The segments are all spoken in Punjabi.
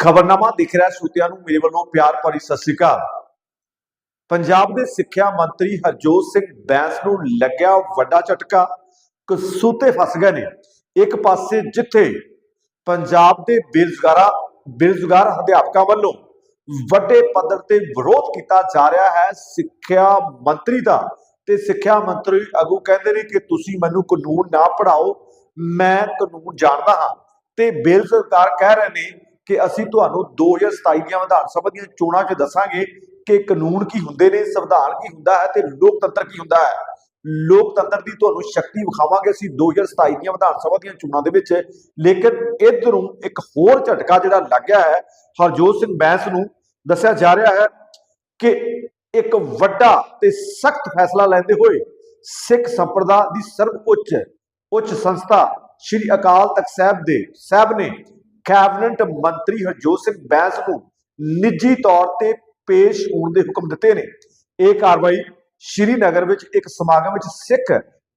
ਖਬਰਨਾਮਾ ਦਿਖ ਰਿਹਾ ਸੂਤਿਆਂ ਨੂੰ ਮੇਰੇ ਵੱਲੋਂ ਪਿਆਰ ਭਰੀ ਸਤਿ ਸ੍ਰੀ ਅਕਾਲ। ਪੰਜਾਬ ਦੇ ਸਿੱਖਿਆ ਮੰਤਰੀ ਹਰਜੋਤ ਸਿੰਘ ਬੈਂਸ ਨੂੰ ਲੱਗਿਆ ਵੱਡਾ ਝਟਕਾ ਕਸੂਤੇ ਫਸ ਗਏ ਨੇ। ਇੱਕ ਪਾਸੇ ਜਿੱਥੇ ਪੰਜਾਬ ਦੇ ਬੇਰੁਜ਼ਗਾਰਾਂ, ਬੇਰੁਜ਼ਗਾਰ ਅਧਿਆਪਕਾਂ ਵੱਲੋਂ ਵੱਡੇ ਪੱਧਰ ਤੇ ਵਿਰੋਧ ਕੀਤਾ ਜਾ ਰਿਹਾ ਹੈ, ਸਿੱਖਿਆ ਮੰਤਰੀ ਦਾ। ਤੇ ਸਿੱਖਿਆ ਮੰਤਰੀ ਅਗੂ ਕਹਿੰਦੇ ਨੇ ਕਿ ਤੁਸੀਂ ਮੈਨੂੰ ਕਾਨੂੰਨ ਨਾ ਪੜਾਓ ਮੈਂ ਕਾਨੂੰਨ ਜਾਣਦਾ ਹਾਂ। ਤੇ ਬੇਰੁਜ਼ਗਾਰ ਕਹਿ ਰਹੇ ਨੇ ਕਿ ਅਸੀਂ ਤੁਹਾਨੂੰ 2027 ਦੀਆਂ ਵਿਧਾਨ ਸਭਾ ਦੀਆਂ ਚੋਣਾਂ 'ਚ ਦੱਸਾਂਗੇ ਕਿ ਕਾਨੂੰਨ ਕੀ ਹੁੰਦੇ ਨੇ, ਸੰਵਿਧਾਨ ਕੀ ਹੁੰਦਾ ਹੈ ਤੇ ਲੋਕਤੰਤਰ ਕੀ ਹੁੰਦਾ ਹੈ। ਲੋਕਤੰਤਰ ਦੀ ਤੁਹਾਨੂੰ ਸ਼ਕਤੀ ਵਿਖਾਵਾਂਗੇ ਅਸੀਂ 2027 ਦੀਆਂ ਵਿਧਾਨ ਸਭਾ ਦੀਆਂ ਚੋਣਾਂ ਦੇ ਵਿੱਚ। ਲੇਕਿਨ ਇਧਰੋਂ ਇੱਕ ਹੋਰ ਝਟਕਾ ਜਿਹੜਾ ਲੱਗਿਆ ਹੈ, ਹਰਜੋਤ ਸਿੰਘ ਬੈਂਸ ਨੂੰ ਦੱਸਿਆ ਜਾ ਰਿਹਾ ਹੈ ਕਿ ਇੱਕ ਵੱਡਾ ਤੇ ਸਖਤ ਫੈਸਲਾ ਲੈਂਦੇ ਹੋਏ ਸਿੱਖ ਸੰਪਰਦਾ ਦੀ ਸਰਵਉੱਚ, ਉੱਚ ਸੰਸਥਾ ਸ੍ਰੀ ਅਕਾਲ ਤਖਤ ਸਾਹਿਬ ਦੇ, ਸਾਹਿਬ ਨੇ ਕੈਬਨਿਟ ਮੰਤਰੀ ਹਰਜੋਤ ਸਿੰਘ ਬੈਂਸ ਨੂੰ ਨਿੱਜੀ ਤੌਰ ਤੇ ਪੇਸ਼ ਹੋਣ ਦੇ ਹੁਕਮ ਦਿੱਤੇ ਨੇ। ਇਹ ਕਾਰਵਾਈ ਸ਼੍ਰੀਨਗਰ ਵਿੱਚ ਇੱਕ ਸਮਾਗਮ ਵਿੱਚ ਸਿੱਖ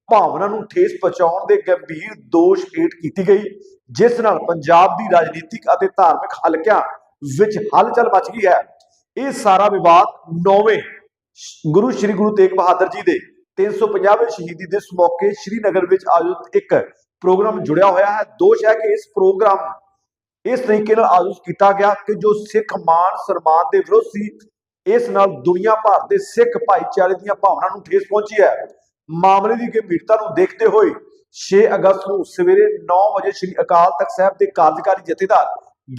ਭਾਵਨਾ ਨੂੰ ਠੇਸ ਪਹੁੰਚਾਉਣ ਦੇ ਗੰਭੀਰ ਦੋਸ਼ ਹੇਠ ਕੀਤੀ ਗਈ, ਜਿਸ ਨਾਲ ਪੰਜਾਬ ਦੀ ਰਾਜਨੀਤਿਕ ਅਤੇ ਧਾਰਮਿਕ ਹਲਕਿਆਂ ਵਿੱਚ ਹਲਚਲ ਮਚ ਗਈ ਹੈ। ਇਹ ਸਾਰਾ ਵਿਵਾਦ ਨੌਵੇਂ ਗੁਰੂ ਸ੍ਰੀ ਗੁਰੂ ਤੇਗ ਬਹਾਦਰ ਜੀ ਦੇ 350ਵੇਂ ਸ਼ਹੀਦੀ ਦਿਵਸ ਮੌਕੇ ਸ਼੍ਰੀਨਗਰ ਵਿੱਚ ਆਯੋਜਿਤ ਇੱਕ ਪ੍ਰੋਗਰਾਮ ਜੁੜਿਆ ਹੋਇਆ ਹੈ। ਦੋਸ਼ ਹੈ ਕਿ ਇਸ ਪ੍ਰੋਗਰਾਮ ਇਸ ਤਰੀਕੇ ਨਾਲ ਆਯੋਜਿਤ ਕੀਤਾ ਗਿਆ ਕਿ ਜੋ ਸਿੱਖ ਮਾਨ ਸਨਮਾਨ ਦੇ ਵਿਰੋਧ ਸੀ, ਇਸ ਨਾਲ ਦੁਨੀਆ ਭਰ ਦੇ ਸਿੱਖ ਭਾਈਚਾਰੇ ਦੀਆਂ ਭਾਵਨਾਵਾਂ ਨੂੰ ਠੇਸ ਪਹੁੰਚੀ ਹੈ। ਮਾਮਲੇ ਦੀ ਗੰਭੀਰਤਾ ਨੂੰ ਦੇਖਦੇ ਹੋਏ 6 ਅਗਸਤ ਨੂੰ ਸਵੇਰੇ 9 ਵਜੇ ਸ੍ਰੀ ਅਕਾਲ ਤਖਤ ਸਾਹਿਬ ਦੇ ਕਾਰਜਕਾਰੀ ਜਥੇਦਾਰ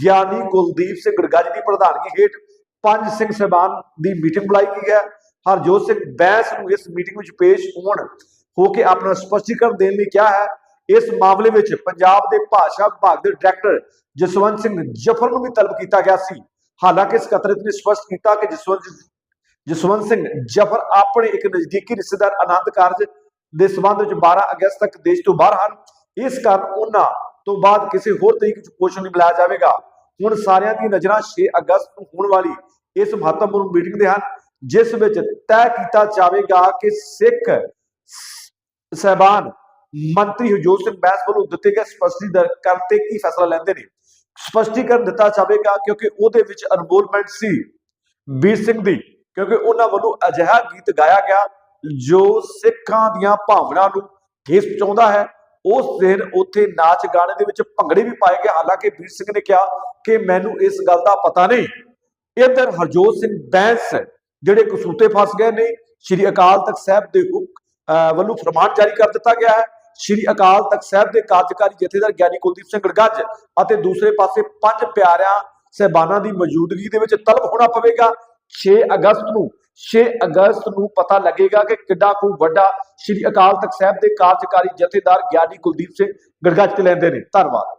ਗਿਆਨੀ ਕੁਲਦੀਪ ਸਿੰਘ ਗੜਗਾਜੀ ਦੀ ਪ੍ਰਧਾਨਗੀ ਹੇਠ ਪੰਜ ਸਿੰਘ ਸਹਿਬਾਨ ਦੀ ਮੀਟਿੰਗ ਬੁਲਾਈ ਗਈ ਹੈ। ਹਰਜੋਤ ਸਿੰਘ ਬੈਂਸ ਨੂੰ ਇਸ ਮੀਟਿੰਗ ਵਿੱਚ ਪੇਸ਼ ਹੋਣ ਹੋ ਕੇ ਆਪਣਾ ਸਪਸ਼ਟੀਕਰਨ ਦੇਣ ਲਈ ਕਿਹਾ ਹੈ ਇਸ ਮਾਮਲੇ ਵਿੱਚ ਪੰਜਾਬ ਦੇ ਭਾਸ਼ਾ ਵਿਭਾਗ ਦੇ ਡਾਇਰੈਕਟਰ ਜਸਵੰਤ ਸਿੰਘ ਜਫਰ ਨੂੰ ਵੀ ਤਲਬ ਕੀਤਾ ਗਿਆ ਸੀ। ਹਾਲਾਂਕਿ ਸਕੱਤਰੇਤ ਨੇ ਸਪਸ਼ਟ ਕੀਤਾ ਕਿ ਜਸਵੰਤ ਜਸਵੰਤ ਸਿੰਘ ਜਫਰ ਆਪਣੇ ਇੱਕ ਨਜ਼ਦੀਕੀ ਰਿਸ਼ਤੇਦਾਰ ਆਨੰਦ ਕਾਰਜ ਦੇ ਸਬੰਧ ਵਿੱਚ 12 ਅਗਸਤ ਤੱਕ ਦੇਸ਼ ਤੋਂ ਬਾਹਰ ਹਨ। ਇਸ ਕਾਰਨ ਉਹਨਾਂ ਤੋਂ ਬਾਅਦ ਕਿਸੇ ਹੋਰ ਤਰੀਕੇ ਵਿੱਚ ਪੋਸ਼ਣ ਨਹੀਂ ਮਿਲਾਇਆ ਜਾਵੇਗਾ। ਹੁਣ ਸਾਰਿਆਂ ਦੀ ਨਜ਼ਰਾਂ 6 ਅਗਸਤ ਨੂੰ ਹੋਣ ਵਾਲੀ ਇਸ ਮਹੱਤਵਪੂਰਨ ਮੀਟਿੰਗ ਦੇ ਹਨ, ਜਿਸ ਵਿੱਚ ਤੈਅ ਕੀਤਾ ਜਾਵੇਗਾ ਕਿ ਸਿੱਖ ਸਹਿਬਾਨ ਮੰਤਰੀ ਹਰਜੋਤ ਸਿੰਘ ਬੈਂਸ ਵੱਲੋਂ ਦਿੱਤੇ ਗਏ ਸਪਸ਼ਟੀਕਰਨ ਕਰਤੇ ਕੀ ਫੈਸਲਾ ਲੈਂਦੇ ਨੇ? ਸਪਸ਼ਟੀਕਰਨ ਦਿੱਤਾ ਜਾਵੇਗਾ ਕਿਉਂਕਿ ਉਹਦੇ ਵਿੱਚ ਅਨਮੋਲਮੈਂਟ ਸੀ ਵੀਰ ਸਿੰਘ ਦੀ, ਕਿਉਂਕਿ ਉਹਨਾਂ ਵੱਲੋਂ ਅਜਿਹਾ ਗੀਤ ਗਾਇਆ ਗਿਆ ਜੋ ਸਿੱਖਾਂ ਦੀਆਂ ਭਾਵਨਾ ਨੂੰ ਠੇਸ ਪਹੁੰਚਾਉਂਦਾ ਹੈ। ਉਸ ਦਿਨ ਉੱਥੇ ਨਾਚ ਗਾਣੇ ਦੇ ਵਿੱਚ ਭੰਗੜੇ ਵੀ ਪਾਏ ਗਏ। ਹਾਲਾਂਕਿ ਵੀਰ ਸਿੰਘ ਨੇ ਕਿਹਾ ਕਿ ਮੈਨੂੰ ਇਸ ਗੱਲ ਦਾ ਪਤਾ ਨਹੀਂ। ਇਧਰ ਹਰਜੋਤ ਸਿੰਘ ਬੈਂਸ, ਜਿਹੜੇ ਕਸੂਤੇ ਫਸ ਗਏ ਨੇ, ਸ਼੍ਰੀ ਅਕਾਲ ਤਖਤ ਸਾਹਿਬ ਦੇ ਹੁਕ- ਵੱਲੋਂ ਫਰਮਾਨ ਜਾਰੀ ਕਰ ਦਿੱਤਾ ਗਿਆ ਹੈ ਸ਼੍ਰੀ ਅਕਾਲ ਤਖਤ ਸਾਹਿਬ ਦੇ ਕਾਰਜਕਾਰੀ ਜਥੇਦਾਰ ਗਿਆਨੀ ਕੁਲਦੀਪ ਸਿੰਘ ਗੜਗੱਜ ਅਤੇ ਦੂਸਰੇ ਪਾਸੇ ਪੰਜ ਪਿਆਰਿਆਂ ਸਹਿਬਾਨਾਂ ਦੀ ਮੌਜੂਦਗੀ ਦੇ ਵਿੱਚ ਤਲਬ ਹੋਣਾ ਪਵੇਗਾ। 6 ਅਗਸਤ ਨੂੰ 6 ਅਗਸਤ ਨੂੰ ਪਤਾ ਲੱਗੇਗਾ ਕਿ ਕਿੱਡਾ ਕੁ ਵੱਡਾ ਸ਼੍ਰੀ ਅਕਾਲ ਤਖਤ ਸਾਹਿਬ ਦੇ ਕਾਰਜਕਾਰੀ ਜਥੇਦਾਰ ਗਿਆਨੀ ਕੁਲਦੀਪ ਸਿੰਘ ਗੜਗੱਜ ਤੇ ਲੈਂਦੇ ਨੇ। ਧੰਨਵਾਦ।